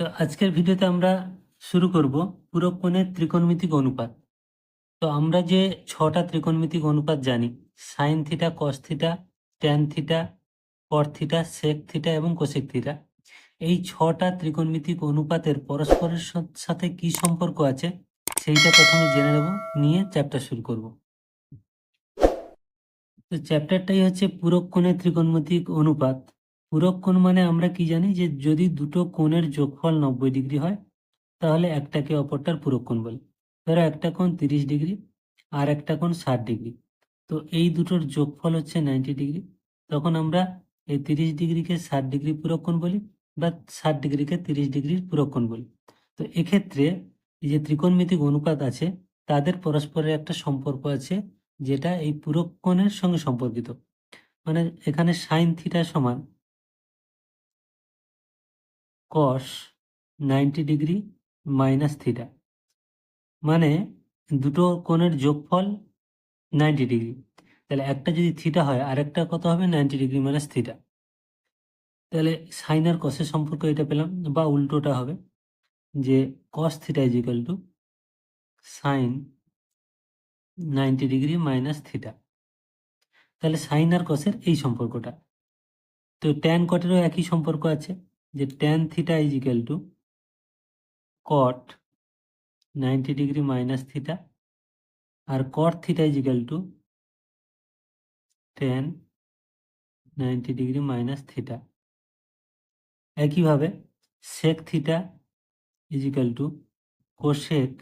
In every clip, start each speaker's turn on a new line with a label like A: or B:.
A: তো আজকের ভিডিওতে আমরা শুরু করব কোণের ত্রিকোণমিতিক অনুপাত। তো আমরা যে ছটা ত্রিকোণমিতিক অনুপাত জানি sine theta cos theta tan theta cot theta sec theta এবং কোসেক থিটা এই ছটা ত্রিকোণমিতিক অনুপাতের পরস্পরের সাথে কি সম্পর্ক আছে সেইটা প্রথমে জেনে নেব, নিয়ে চ্যাপ্টার শুরু করব। তো চ্যাপ্টারটাই হচ্ছে পূরক কোণের ত্রিকোণমিতিক অনুপাত। পূরক কোণ মানে আমরা কি জানি যে যদি দুটো কোণের যোগফল নব্বই ডিগ্রি হয়, তাহলে একটাকে অপরটার পূরক কোণ বলে। ধরো একটা কোণ তিরিশ ডিগ্রি আর একটা কোণ ষাট ডিগ্রি। তো এই দুটোর যোগফল হচ্ছে নাইনটি ডিগ্রি। তখন আমরা এই তিরিশ ডিগ্রিকে ষাট ডিগ্রি পূরক কোণ বলি বা ষাট ডিগ্রিকে তিরিশ ডিগ্রির পূরক কোণ বলি। তো এক্ষেত্রে যে ত্রিকোণমিতিক অনুপাত আছে, তাদের পরস্পরের একটা সম্পর্ক আছে যেটা এই পূরক কোণের সঙ্গে সম্পর্কিত। মানে এখানে সাইন থিটা সমান cos ninety degree minus theta মানে দুটো কোণের যোগফল নাইনটি ডিগ্রি তাহলে একটা যদি থিটা হয়, আরেকটা কত হবে? নাইনটি ডিগ্রি মাইনাস থিটা তাহলে সাইন আর কসের সম্পর্ক এটা পেলাম, বা উল্টোটা হবে, যে cos theta is equal to sine ninety degree minus theta তাহলে সাইন আর কসের এই সম্পর্কটা। তো ট্যান কটেরও একই সম্পর্ক আছে। যে tan theta is equal to cot ninety degree minus theta R cot theta is equal to tan ninety degree minus theta একইভাবে sec theta is equal to cosec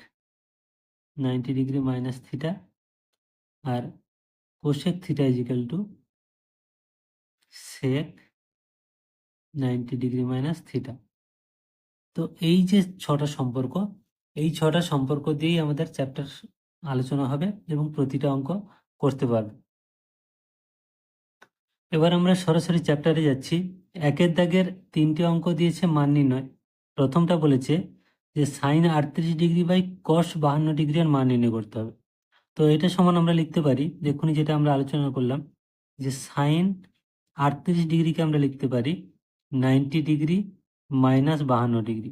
A: ninety degree minus theta R cosec theta is equal to sec ninety degree minus theta. তো এই যে ছটা সম্পর্ক, এই ছটা সম্পর্ক দিয়েই আমাদের চ্যাপ্টার আলোচনা হবে এবং প্রতিটা অঙ্ক করতে পারবে। এবার আমরা সরাসরি চ্যাপ্টারে যাচ্ছি। একের দাগের তিনটে অঙ্ক দিয়েছে মান নির্ণয়। প্রথমটা বলেছে যে সাইন আটত্রিশ ডিগ্রি বাই কস বাহান্ন ডিগ্রি এর মান নির্ণয় করতে হবে। তো এটা সমান আমরা লিখতে পারি। দেখুন যেটা আমরা আলোচনা করলাম যে সাইন আটত্রিশ ডিগ্রিকে আমরা লিখতে পারি নাইনটি ডিগ্রি মাইনাস বাহান্ন ডিগ্রি।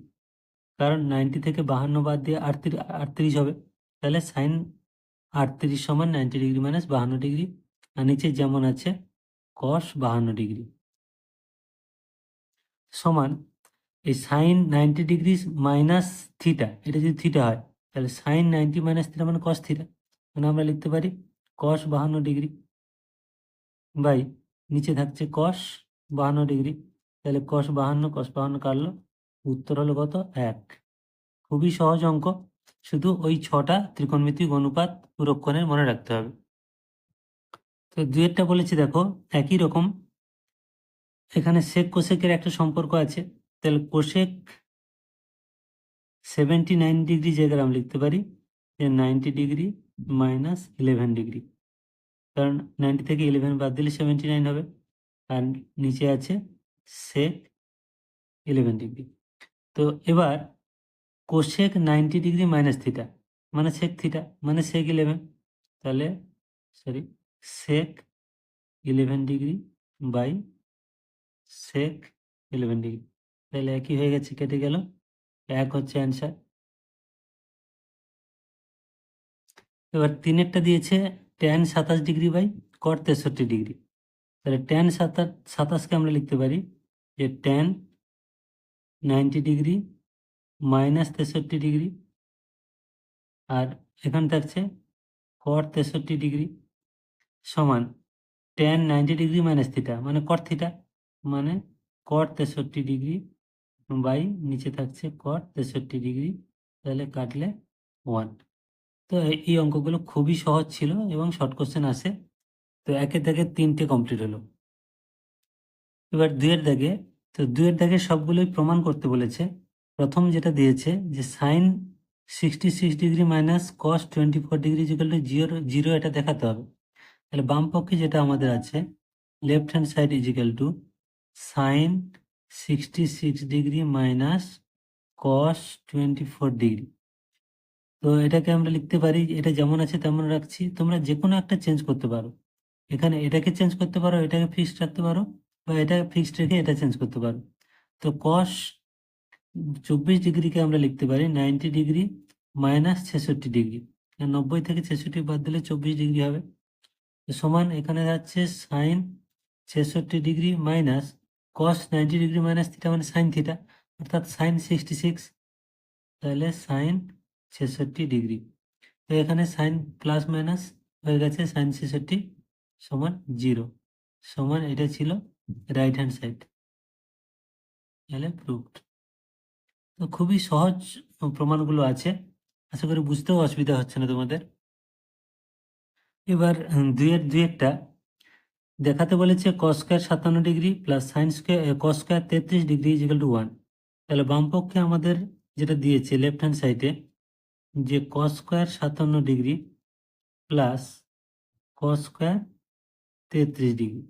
A: কারণ নাইনটি থেকে বাহান্ন বাদ দিয়ে আটত্রিশ আটত্রিশ হবে। তাহলে সাইন আটত্রিশ সমান নাইনটি ডিগ্রি মাইনাস বাহান্ন ডিগ্রি। আর নিচে যেমন আছে কস বাহান্ন ডিগ্রি। সমান এই sine ninety degree minus theta, এটা যদি থিটা হয়, তাহলে সাইন নাইনটি মাইনাস থিটা মানে কস থিটা। মানে আমরা লিখতে পারি কস বাহান্ন ডিগ্রি। বাই, নিচে থাকছে কস বাহান্ন ডিগ্রি। তাহলে কস বাহান্ন কস বাহান্ন কাটলো। উত্তর হলো কত? এক। খুবই সহজ অঙ্ক। শুধু ওই ছটা ত্রিকোণমিতিক অনুপাত পুরক্ষণের মনে রাখতে হবে। তো দুয়েরটা বলেছি, দেখো, একই রকম। এখানে সেক কোশেকের একটা সম্পর্ক আছে। তাহলে কোশেক সেভেন্টি নাইন ডিগ্রি জায়গায় আমরা লিখতে পারি যে ninety degree minus eleven degree কারণ নাইনটি থেকে ইলেভেন বাদ দিলে সেভেন্টি নাইন হবে। আর নিচে আছে সেক ইলেভেন ডিগ্রি তো এবার cosec ninety degree minus theta মানে সেক থিটা মানে সেক ইলেভেন তাহলে sorry sec eleven degree by sec eleven degree তাহলে একই হয়ে গেছে, কেটে গেল, এক হচ্ছে অ্যান্সার এবার তিনেরটা দিয়েছে ট্যান সাতাশ ডিগ্রি বাই কট তেষট্টি ডিগ্রি তাহলে ট্যান সাতাশ, সাতাশকে আমরা লিখতে পারি যে ট্যান নাইনটি ডিগ্রি মাইনাস তেষট্টি ডিগ্রি আর এখানে থাকছে কট তেষট্টি ডিগ্রি সমান tan ninety degree minus theta মানে কট থিটা মানে কট তেষট্টি ডিগ্রি বাই নিচে থাকছে কট তেষট্টি ডিগ্রি তাহলে কাটলে ওয়ান তো এই- এই অঙ্কগুলো খুবই সহজ ছিল এবং শর্ট কোশ্চেন আসে তো একের দাগে তিনটে কমপ্লিট হলো। এবার দুয়ের দাগে তো দুয়ের দাগে সবগুলোই প্রমাণ করতে বলেছে। প্রথম যেটা দিয়েছে যে sine sixty six degree minus cos twenty four degree to zero zero এটা দেখাতে হবে। তাহলে বাম পক্ষে যেটা আমাদের আছে, left hand side is equal to sine sixty six degree minus cos twenty four degree. তো এটাকে আমরা লিখতে পারি, এটা যেমন আছে তেমন রাখছি। তোমরা যে কোনো একটা চেঞ্জ করতে পারো। এখানে এটাকে চেঞ্জ করতে পারো, এটাকে ফিক্সড রাখতে পারো। বা এটা ফিক্সড রেখে এটা চেঞ্জ করতে পারো। তো কস চব্বিশ ডিগ্রিকে আমরা লিখতে পারি নাইনটি ডিগ্রি মাইনাস ছেষট্টি ডিগ্রি। নব্বই থেকে ছেষট্টি বাদ দিলে চব্বিশ ডিগ্রি হবে। সমান এখানে যাচ্ছে সাইন ছেষট্টি degree minus cos ninety degree minus theta মানে সাইন থিটা অর্থাৎ সাইন সিক্সটি সিক্স তাহলে সাইন ছেষট্টি ডিগ্রি। তো এখানে সাইন প্লাস মাইনাস হয়ে গেছে সাইন ছেষট্টি সমান জিরো সমান এটা ছিল রাইট হ্যান্ড সাইড তাহলে প্রুভড তো খুবই সহজ প্রমাণগুলো আছে। আশা করি বুঝতেও অসুবিধা হচ্ছে না তোমাদের। এবার দুই একটা দেখাতে বলেছে কস স্কোয়ার সাতান্ন ডিগ্রি প্লাস সাইন স্কোয়ার তেত্রিশ degree is equal to one তাহলে বামপক্ষে আমাদের যেটা দিয়েছে লেফট হ্যান্ড সাইডে যে কস স্কোয়ার সাতান্ন ডিগ্রি প্লাস কস স্কোয়ার তেত্রিশ ডিগ্রি।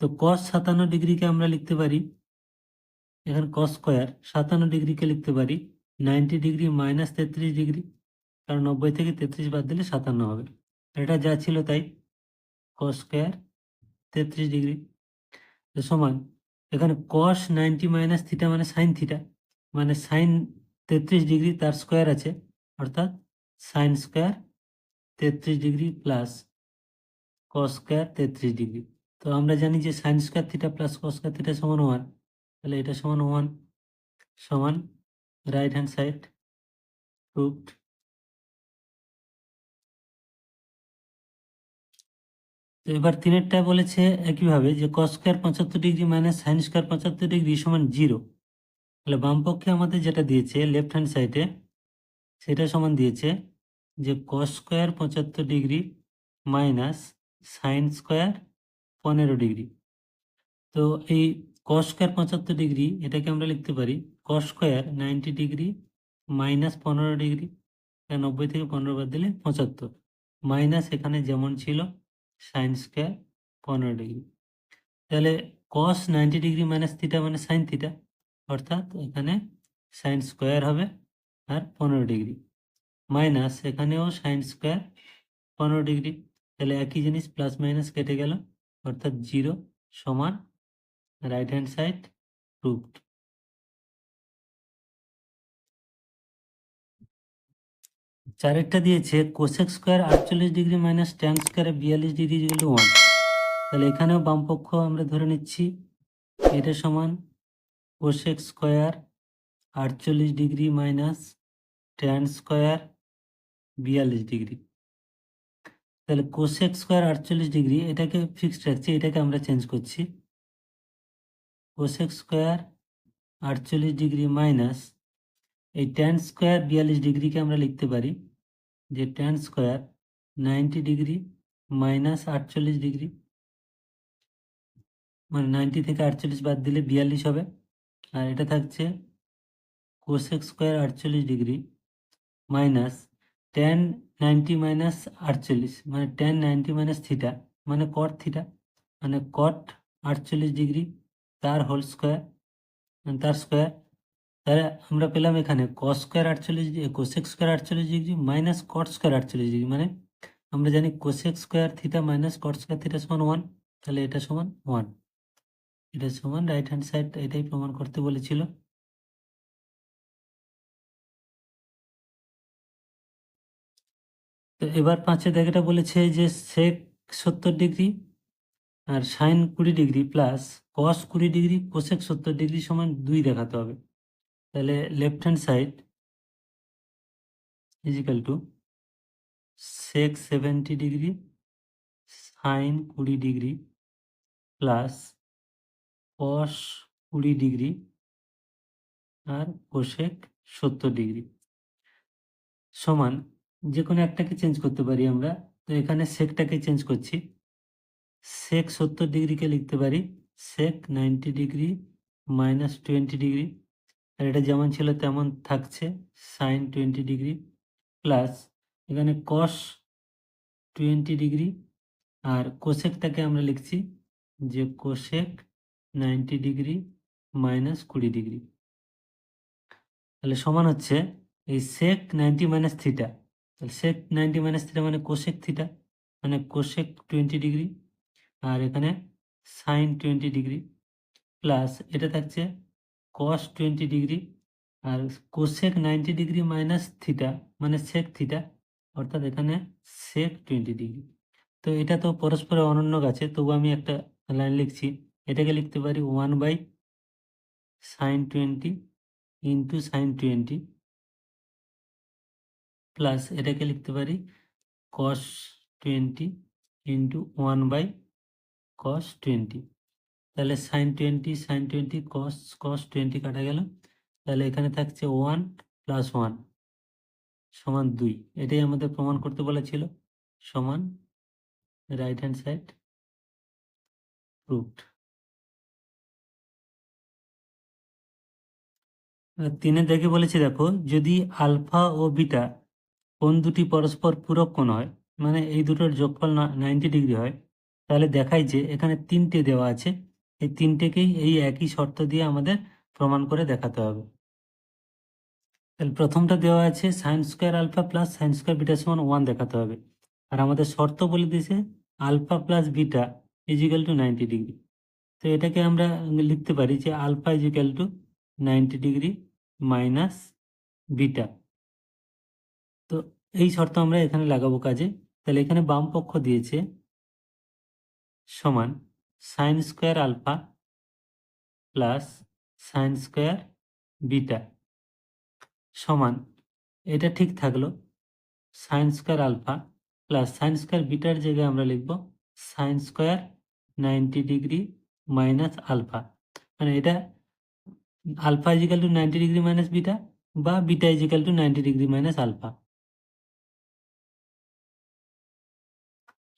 A: তো কস সাতান্ন ডিগ্রিকে আমরা লিখতে পারি, এখানে কস স্কোয়ার সাতান্ন ডিগ্রিকে লিখতে পারি নাইনটি ডিগ্রি মাইনাস তেত্রিশ ডিগ্রি, কারণ নব্বই থেকে তেত্রিশ বাদ দিলে সাতান্ন হবে। এটা যা ছিল তাই কস স্কোয়ার তেত্রিশ ডিগ্রি। সমান, এখানে কস নাইনটি মাইনাস থিটা মানে সাইন থিটা মানে সাইন তেত্রিশ ডিগ্রি তার স্কোয়ার আছে, অর্থাৎ সাইন স্কোয়ার তেত্রিশ ডিগ্রি প্লাস কস স্কোয়ার তেত্রিশ ডিগ্রি। তো আমরা জানি যে sine square theta plus cos square theta সমান ওয়ান তাহলে এটা সমান ওয়ান সমান রাইট হ্যান্ড সাইড প্রুভড তো এবার তিনেরটা বলেছে একইভাবে যে কস স্কোয়ার পঁচাত্তর ডিগ্রি মাইনাস সাইন স্কোয়ার পঁচাত্তর ডিগ্রি সমান জিরো তাহলে বাম পক্ষে আমাদের যেটা দিয়েছে লেফট হ্যান্ড সাইডে সেটা সমান দিয়েছে যে কস স্কোয়ার পঁচাত্তর ডিগ্রি মাইনাস সাইন স্কোয়ার পনেরো ডিগ্রি। তো এই কস স্কোয়ার পঁচাত্তর ডিগ্রি, এটাকে আমরা লিখতে পারি cos square ninety degree minus পনেরো ডিগ্রি নব্বই থেকে পনেরো বাদ দিলে পঁচাত্তর। মাইনাস এখানে যেমন ছিল সাইন স্কোয়ার পনেরো ডিগ্রি। তাহলে cos ninety degree minus theta মানে সাইন থিটা অর্থাৎ এখানে সাইন স্কোয়ার হবে আর পনেরো ডিগ্রি। মাইনাস এখানেও সাইন স্কোয়ার পনেরো ডিগ্রি। তাহলে একই জিনিস প্লাস মাইনাস কেটে গেল। অর্থাৎ জিরো সমান রাইট হ্যান্ড সাইড প্রুভড চারেরটা দিয়েছে কোসেক স্কোয়ার আটচল্লিশ ডিগ্রি মাইনাস ট্যান স্কোয়ার বিয়াল্লিশ ডিগ্রি টু ওয়ান তাহলে এখানেও বাম পক্ষ আমরা ধরে নিচ্ছি, এটা সমান কোসেক স্কোয়ার আটচল্লিশ ডিগ্রি মাইনাস ট্যান স্কোয়ার বিয়াল্লিশ ডিগ্রি তাহলে কোসেক স্কোয়ার আটচল্লিশ ডিগ্রি এটাকে ফিক্সড রাখছি, এটাকে আমরা চেঞ্জ করছি। কোসেক স্কোয়ার আটচল্লিশ ডিগ্রি মাইনাস এই ট্যান স্কোয়ার বিয়াল্লিশ ডিগ্রিকে আমরা লিখতে পারি, যে tan square ninety degree minus আটচল্লিশ ডিগ্রি মানে নাইনটি থেকে আটচল্লিশ বাদ দিলে বিয়াল্লিশ হবে। আর এটা থাকছে কোসেক স্কোয়ার আটচল্লিশ degree minus tan ninety minus আটচল্লিশ মানে টেন নাইনটি মাইনাস থিটা মানে কট থিটা মানে কট আটচল্লিশ ডিগ্রি তার হোল স্কোয়ার তার স্কোয়ার তাহলে আমরা পেলাম এখানে কস স্কোয়ার আটচল্লিশ কোসেক স্কোয়ার আটচল্লিশ ডিগ্রি মাইনাস কট স্কোয়ার আটচল্লিশ ডিগ্রি মানে আমরা জানি cosec square theta minus cot square theta সমান ওয়ান তাহলে এটা সমান ওয়ান এটা সমান রাইট হ্যান্ড সাইড এটাই প্রমাণ করতে বলেছিল। তো এবার পাঁচের জায়গাটা বলেছে যে সেক সত্তর ডিগ্রি আর সাইন কুড়ি ডিগ্রি প্লাস কস কুড়ি ডিগ্রি কোসেক সত্তর ডিগ্রি সমান দুই দেখাতে হবে। তাহলে left hand side is equal to sec seventy degree sine কুড়ি ডিগ্রি প্লাস কস কুড়ি ডিগ্রি আর কোসেক সত্তর ডিগ্রি সমান যে কোনো একটাকে চেঞ্জ করতে পারি আমরা। তো এখানে সেকটাকে চেঞ্জ করছি। সেক সত্তর ডিগ্রিকে লিখতে পারি। Sec ninety degree minus twenty degree. আর এটা যেমন ছিল তেমন থাকছে। সাইন টোয়েন্টি ডিগ্রি প্লাস এখানে কস টোয়েন্টি ডিগ্রি। আর কোশেকটাকে আমরা লিখছি যে কোশেক নাইনটি ডিগ্রি মাইনাস কুড়ি ডিগ্রি। তাহলে সমান হচ্ছে এই সেক নাইনটি মাইনাস থিটা তাহলে সেক নাইনটি মাইনাস থিটা মানে কোসেক থিটা মানে কোসেক টোয়েন্টি ডিগ্রি আর এখানে সাইন টোয়েন্টি ডিগ্রি প্লাস এটা থাকছে কস টোয়েন্টি ডিগ্রি আর cosec ninety degree minus theta মানে সেক থিটা অর্থাৎ এখানে সেক টোয়েন্টি ডিগ্রি তো এটা তো পরস্পর অনন্য আছে তবু আমি একটা লাইন লিখছি, এটাকে লিখতে পারি one by sine twenty into sine twenty plus এটাকে লিখতে পারি cos twenty into one by cos twenty তাহলে sine twenty sine twenty cos cos twenty কাটা গেল। তাহলে এখানে থাকছে ওয়ান প্লাস ওয়ান সমান দুই। এটাই আমাদের প্রমাণ করতে বলেছিল। সমান রাইট হ্যান্ড সাইড প্রুভড তিনে দেখে বলেছে দেখো, যদি আলফা ও বিটা কোন দুটি পরস্পর পূরক কোণ হয় মানে এই দুটোর যোগফল নাইনটি ডিগ্রি হয়, তাহলে দেখায় যে এখানে তিনটে দেওয়া আছে, এই তিনটেকেই এই একই শর্ত দিয়ে আমাদের প্রমাণ করে দেখাতে হবে। তাহলে প্রথমটা দেওয়া আছে sine square alpha plus sine square beta সমান ওয়ান দেখাতে হবে। আর আমাদের শর্ত বলে দিয়েছে alpha plus beta is equal to ninety degree তো এটাকে আমরা লিখতে পারি যে alpha is equal to ninety degree minus beta তো এই শর্ত আমরা এখানে লাগাবো কাজে। তাহলে এখানে বাম পক্ষ দিয়েছে সমান sine square alpha plus sine square beta সমান, এটা ঠিক থাকল sine square alpha plus sine square bitter জায়গায় আমরা লিখব sine square ninety degree minus alpha মানে এটা alpha is equal to ninety degree minus beta বা beta is equal to ninety degree minus alpha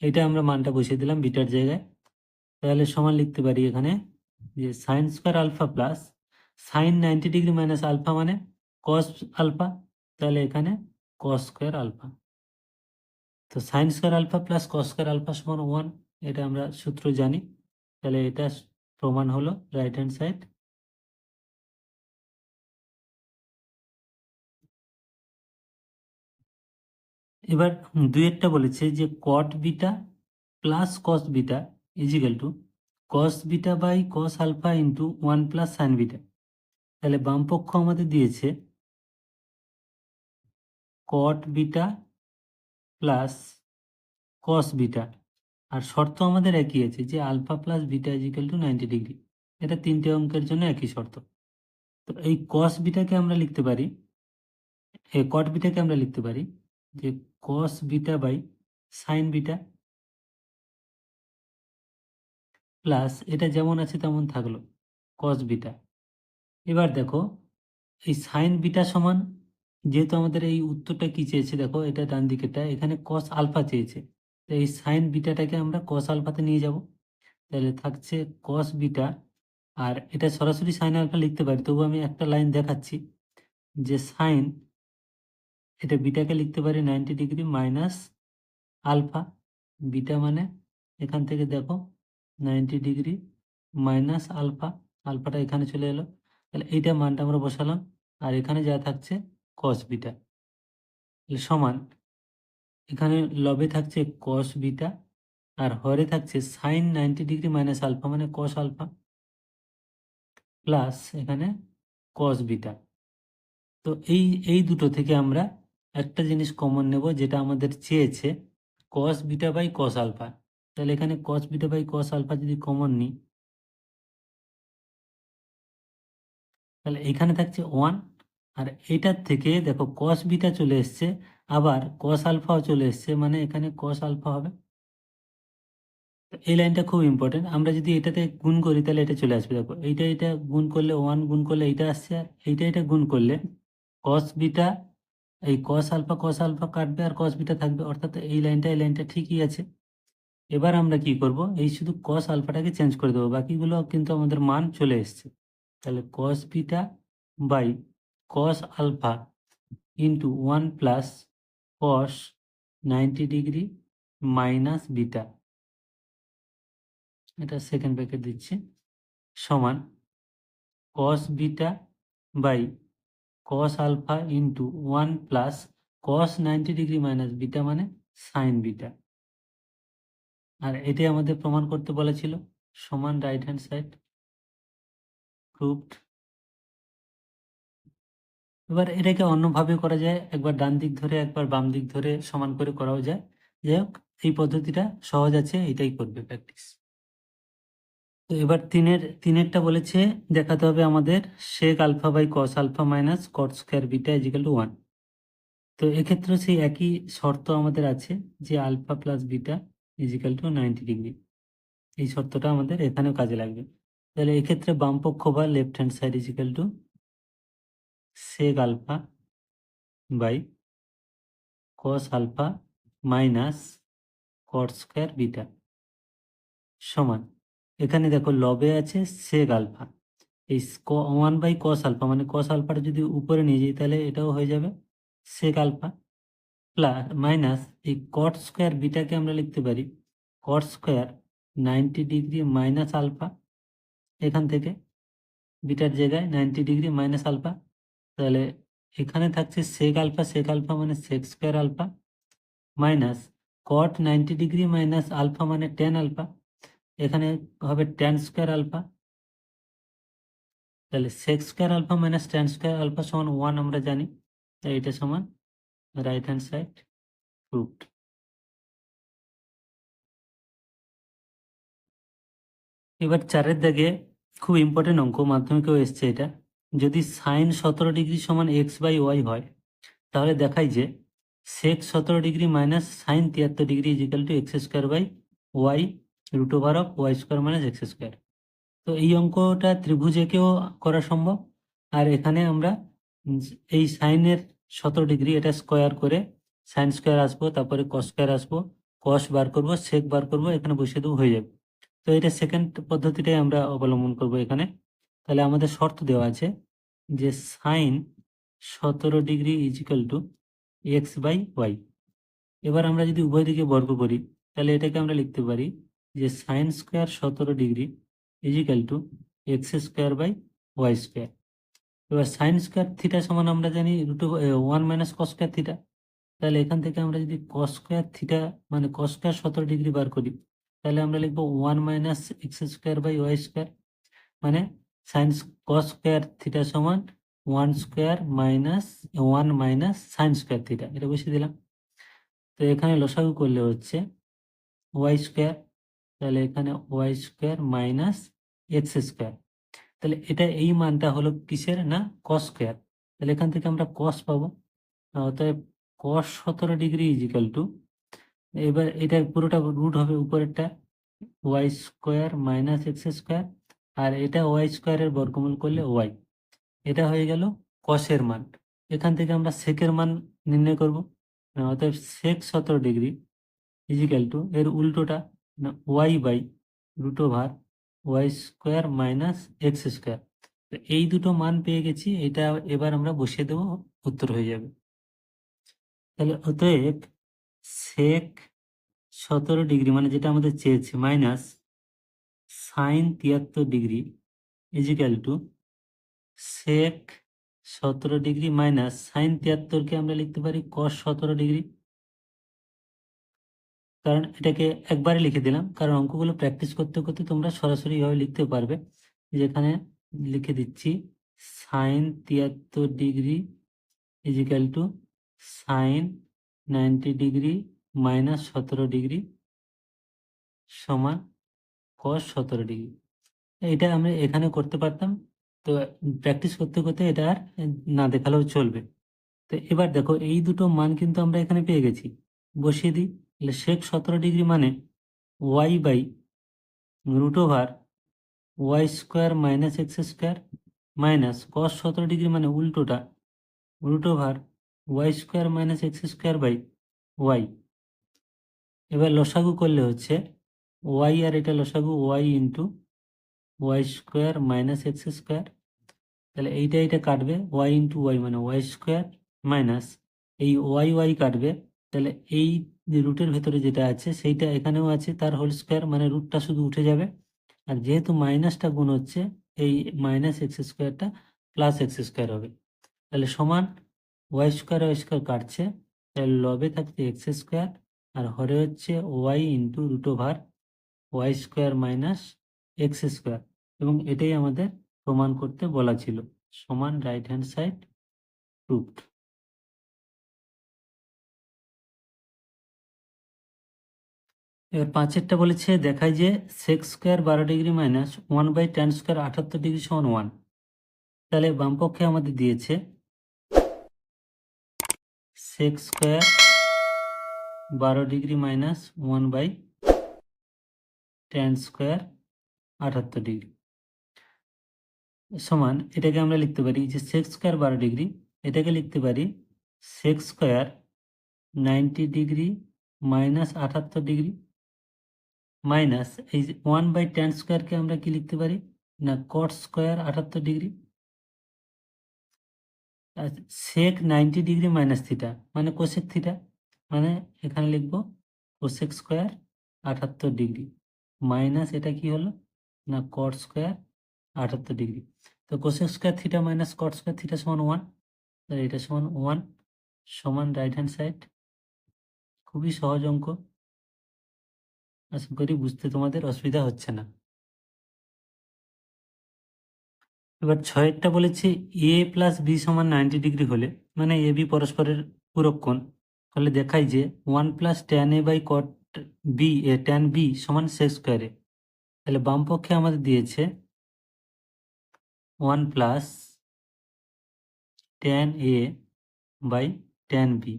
A: এটা আমরা মানটা বসিয়ে দিলাম বিটার জায়গায়। তাহলে সমান লিখতে পারি এখানে যে sine square alpha plus sine ninety degree minus alpha মানে কস আলফা তাহলে এখানে কস স্কোয়ার আলফা তো sine square alpha plus cos square alpha সমান ওয়ান এটা আমরা সূত্র জানি। তাহলে এটা প্রমাণ হলো রাইট হ্যান্ড সাইড এবার দুয়েরটা বলেছে যে cot beta plus cos beta equal to cos beta by cos alpha into one plus sine beta তাহলে বাম পক্ষ আমাদের দিয়েছে cot beta plus cos beta আর শর্ত আমাদের একই আছে যে alpha plus beta equal to ninety degree এটা তিনটে অঙ্কের জন্য একই শর্ত। তো এই কস বিটাকে আমরা লিখতে পারি কট বিটাকে আমরা লিখতে পারি যে cos beta by sine beta plus এটা যেমন আছে তেমন থাকল কস বিটা এবার দেখো, এই সাইন বিটা সমান, যেহেতু আমাদের এই উত্তরটা কি চেয়েছে দেখো, এটা ডান দিকেরটা, এখানে কস আলফা চেয়েছে। তো এই সাইন বিটাটাকে আমরা কস আলফাতে নিয়ে যাব। তাহলে থাকছে কস বিটা আর এটা সরাসরি সাইন আলফা লিখতে পারি তবু আমি একটা লাইন দেখাচ্ছি যে সাইন এটা বিটাকে লিখতে পারি ninety degree minus alpha. Beta মানে এখান থেকে দেখো নাইনটি ডিগ্রি মাইনাস আলফা। আলফাটা এখানে চলে এলো। তাহলে এইটা মানটা আমরা বসালাম। আর এখানে যা থাকছে কস বিটা। সমান। এখানে লবে থাকছে কস বিটা। আর হরে থাকছে sine ninety degree minus alpha মানে কস আলফা প্লাস এখানে কস বিটা। তো এই এই দুটো থেকে আমরা একটা জিনিস কমন নেব যেটা আমাদের চেয়েছে cos beta by cos alpha তাহলে এখানে cos beta by cos alpha যদি কমন নিই, তাহলে এখানে থাকছে ওয়ান আর এটার থেকে দেখো কস বিটা চলে এসছে, আবার কস আলফাও চলে এসছে মানে এখানে কস আলফা হবে। এই লাইনটা খুব ইম্পর্টেন্ট আমরা যদি এটাতে গুণ করি, তাহলে এটা চলে আসবে। দেখো এইটা এটা গুণ করলে ওয়ান গুণ করলে এইটা আসছে, আর এইটা এটা গুণ করলে কস বিটা এই কস আলফা কস আলফা কাটবে আর কস বিটা থাকবে। অর্থাৎ এই লাইনটা এই লাইনটা ঠিকই আছে। এবার আমরা কি করব? এই শুধু কস আলফাটাকে চেঞ্জ করে দেবো। বাকিগুলো কিন্তু আমাদের মান চলে এসছে। তাহলে cos beta by cos alpha into one plus cos ninety degree minus beta এটা সেকেন্ড ব্র্যাকেট দিচ্ছি। সমান cos beta by cos alpha into one plus cos ninety degree minus beta মানে সাইন বিটা আর এটাই আমাদের প্রমাণ করতে বলেছিল, সমান রাইট হ্যান্ড সাইড প্রুভড এবার এটাকে অন্যভাবে করা যায়, একবার ডান দিক ধরে, একবার বাম দিক ধরে সমান করে করাও যায়। যাই হোক, এই পদ্ধতিটা সহজ আছে, এটাই করবে প্র্যাকটিস তো এবার তিনের, তিনেরটা বলেছে, দেখাতে হবে আমাদের sec alpha by cos alpha minus cot square beta equal to one তো এক্ষেত্রে সেই একই শর্ত আমাদের আছে যে alpha plus beta equal to ninety degree এই শর্তটা আমাদের এখানেও কাজে লাগবে। তাহলে এক্ষেত্রে বাম পক্ষ বা left hand side equal to sec alpha by cos alpha minus cot square beta সমান। এখানে দেখো লবে আছে সেক আলফা এই ওয়ান বাই কস আলফা মানে কস আলফাটা যদি উপরে নিয়ে যাই তাহলে এটাও হয়ে যাবে সেক আলফা প্লাস মাইনাস এই কট স্কোয়ার বিটাকে আমরা লিখতে পারি। Cot square ninety degree minus alpha এখান থেকে বিটার জায়গায় নাইনটি ডিগ্রি মাইনাস আলফা তাহলে এখানে থাকছে সেক আলফা সেক আলফা মানে sec square alpha minus cot ninety degree minus alpha মানে টেন আলফা এখানে হবে টেন স্কোয়ার আলফা তাহলে sec square alpha minus tan square alpha সমান ওয়ান আমরা জানি তাই এটা সমান রাইট হ্যান্ড সাইড প্রুফড এবার চারের দাগে খুব ইম্পর্টেন্ট অঙ্ক, মাধ্যমিকেও এসছে এটা। যদি সাইন সতেরো ডিগ্রি সমান এক্স বাই ওয়াই হয়, তাহলে দেখাই যে সেক সতেরো ডিগ্রি মাইনাস সাইন তিয়াত্তর degree equal to x square by y root over of y square minus x square তো এই অঙ্কটা ত্রিভুজেকেও করা সম্ভব। আর এখানে আমরা এই সাইনের সতেরো ডিগ্রি এটা স্কোয়ার করে সাইন স্কোয়ার আসব, তারপরে কস স্কোয়ার আসব কস বার করব সেক বার করব, এখানে বসিয়ে দেবো, হয়ে যাবে। তো এটা সেকেন্ড পদ্ধতিটাই আমরা অবলম্বন করব এখানে। তাহলে আমাদের শর্ত দেওয়া আছে যে সাইন সতেরো degree equal to x by y এবার আমরা যদি উভয় দিকে বর্গ করি, তাহলে এটাকে আমরা লিখতে পারি যে সাইন স্কোয়ার সতেরো degree equal to x square by y square এবার সাইন স্কোয়ার থিটা সমান আমরা জানি root one minus cos square theta তাহলে এখান থেকে আমরা যদি কস স্কোয়ার থিটা মানে কস স্কোয়ার সতেরো ডিগ্রি বার করি, তাহলে আমরা লিখব one minus x square by y square মানে সাইন কস স্কোয়ার থিটা সমান one square minus one minus sine square theta এটা বসিয়ে দিলাম। তো এখানে লসাগু করলে হচ্ছে ওয়াই স্কোয়ার তাহলে এখানে y square minus x square তাহলে এটা এই মানটা হলো কিসের না কস স্কোয়ার তাহলে এখান থেকে আমরা কস পাবো। অতএব কস সতেরো ডিগ্রি ইজিক্যাল টু এবার এটা পুরোটা রুট হবে উপরেরটা y square minus x square আর এটা ওয়াই স্কোয়ারের বর্গমূল করলে ওয়াই এটা হয়ে গেল কসের মান। এখান থেকে আমরা সেকের মান নির্ণয় করব। অতএব সেক সতেরো ডিগ্রি ইজিক্যাল টু এর উল্টোটা y by root over y square minus x square. তো এই দুটো মান পেয়ে গেছি, এটা এবার আমরা বসিয়ে দেবো, উত্তর হয়ে যাবে। তাহলে অতএব সেক সতেরো ডিগ্রি মানে যেটা আমাদের চেয়েছে, মাইনাস সাইন তিয়াত্তর ডিগ্রি ইজিক্যাল টু সেক সতেরো ডিগ্রি মাইনাস সাইন তিয়াত্তরকে আমরা লিখতে পারি কস সতেরো ডিগ্রি। কারণ এটাকে একবারে লিখে দিলাম। কারণ অঙ্কগুলো প্র্যাকটিস করতে করতে তোমরা সরাসরি এভাবে লিখতে পারবে। যেখানে লিখে দিচ্ছি সাইন তিয়াত্তর degree equal to sine ninety degree minus সতেরো ডিগ্রি সমান কস সতেরো ডিগ্রি। এটা আমরা এখানে করতে পারতাম। তো প্র্যাকটিস করতে করতে এটা আর না দেখালেও চলবে। তো এবার দেখো, এই দুটো মান কিন্তু আমরা এখানে পেয়ে গেছি। বসিয়ে দিই। তাহলে সেক সতেরো ডিগ্রি মানে y by root over y square minus x square minus cos সতেরো ডিগ্রি মানে উল্টোটা root over y square minus x square by y এবার লসাগু করলে হচ্ছে ওয়াই আর এটা লসাগু y into y square minus x square তাহলে এইটা এইটা কাটবে ওয়াই ইন্টু ওয়াই মানে ওয়াই স্কোয়ার মাইনাস এই ওয়াই ওয়াই কাটবে তাহলে এই যে রুটের ভেতরে যেটা আছে, সেইটা এখানেও আছে, তার হোল স্কোয়ার মানে রুটটা শুধু উঠে যাবে। আর যেহেতু মাইনাসটা গুণ হচ্ছে, এই মাইনাস এক্স স্কোয়ারটা প্লাস এক্স স্কোয়ার হবে। তাহলে সমান ওয়াই স্কোয়ার ওয়াই স্কোয়ার কাটছে, তাহলে লবে থাকছে এক্স স্কোয়ার আর হরে হচ্ছে y into root over y square minus x square এবং এটাই আমাদের প্রমাণ করতে বলা ছিল। সমান রাইট হ্যান্ড সাইড প্রুফড এবার পাঁচেরটা বলেছে, দেখায় যে সেক্স স্কোয়ার বারো degree minus one by tan square আটাত্তর ডিগ্রি সমান ওয়ান তাহলে বামপক্ষে আমাদের দিয়েছে সেক্স স্কোয়ার বারো degree minus one by tan square আটাত্তর ডিগ্রি সমান, এটাকে আমরা লিখতে পারি যে সেক্স স্কোয়ার বারো ডিগ্রি এটাকে লিখতে পারি sec square ninety degree minus আটাত্তর ডিগ্রি মাইনাস এই যে ওয়ান বাই টেন স্কোয়ারকে আমরা কি লিখতে পারি? না কট স্কোয়ার আটাত্তর degree. Sec ninety degree minus theta মানে কোসেক থিটা মানে এখানে লিখব কোসেক স্কোয়ার আটাত্তর ডিগ্রি। মাইনাস এটা কি হলো? না কট স্কোয়ার আটাত্তর ডিগ্রি। তো cosec square theta minus cot square theta সমান ওয়ান এটা সমান ওয়ান সমান রাইট হ্যান্ড সাইড খুবই সহজ অঙ্ক। আশা করি বুঝতে তোমাদের অসুবিধা হচ্ছে না। এবার ছয়েরটা বলেছে এ প্লাস বি সমান নাইনটি ডিগ্রি হলে মানে এ বি পরস্পরের পূরক কোণ। তাহলে দেখাই যে one plus tan A by cot B A tan B সমান সেক্স স্কোয়ারে তাহলে বাম পক্ষে আমাদের দিয়েছে one plus tan A by tan B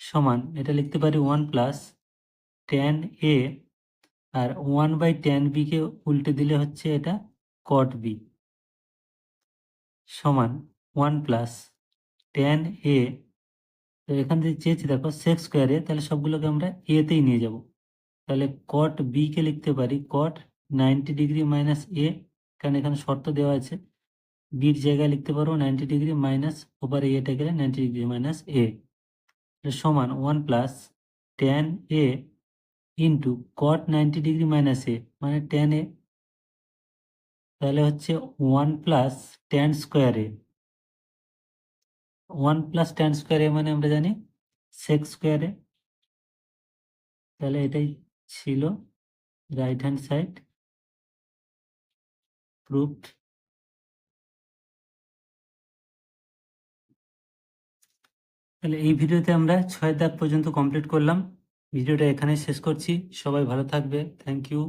A: সমান, এটা লিখতে পারি ওয়ান প্লাস ট্যান এ আর ওয়ান বাই ট্যান বিকে উল্টে দিলে হচ্ছে এটা কট বি সমান ওয়ান প্লাস ট্যান এ তো এখান থেকে চেয়েছি দেখো সেক্স স্কোয়ারে তাহলে সবগুলোকে আমরা এতেই নিয়ে যাব। তাহলে কট বিকে লিখতে পারি cot ninety degree minus A কারণ এখানে শর্ত দেওয়া আছে। বির জায়গায় লিখতে পারব নাইনটি ডিগ্রি মাইনাস ওভার এটা গেলে নাইনটি ডিগ্রি মাইনাস এ সমান one plus tan A into cot ninety degree minus A মানে ট্যান এ, তাহলে হচ্ছে one plus tan square A. One plus tan square A মানে আমরা জানি সেক্স স্কোয়ার এ। তাহলে এটাই ছিল রাইট হ্যান্ড সাইড প্রুফড তাহলে এই ভিডিওতে আমরা ছয় দাগ পর্যন্ত কমপ্লিট করলাম। ভিডিওটা এখানে শেষ করছি। সবাই ভালো থাকবে। Thank you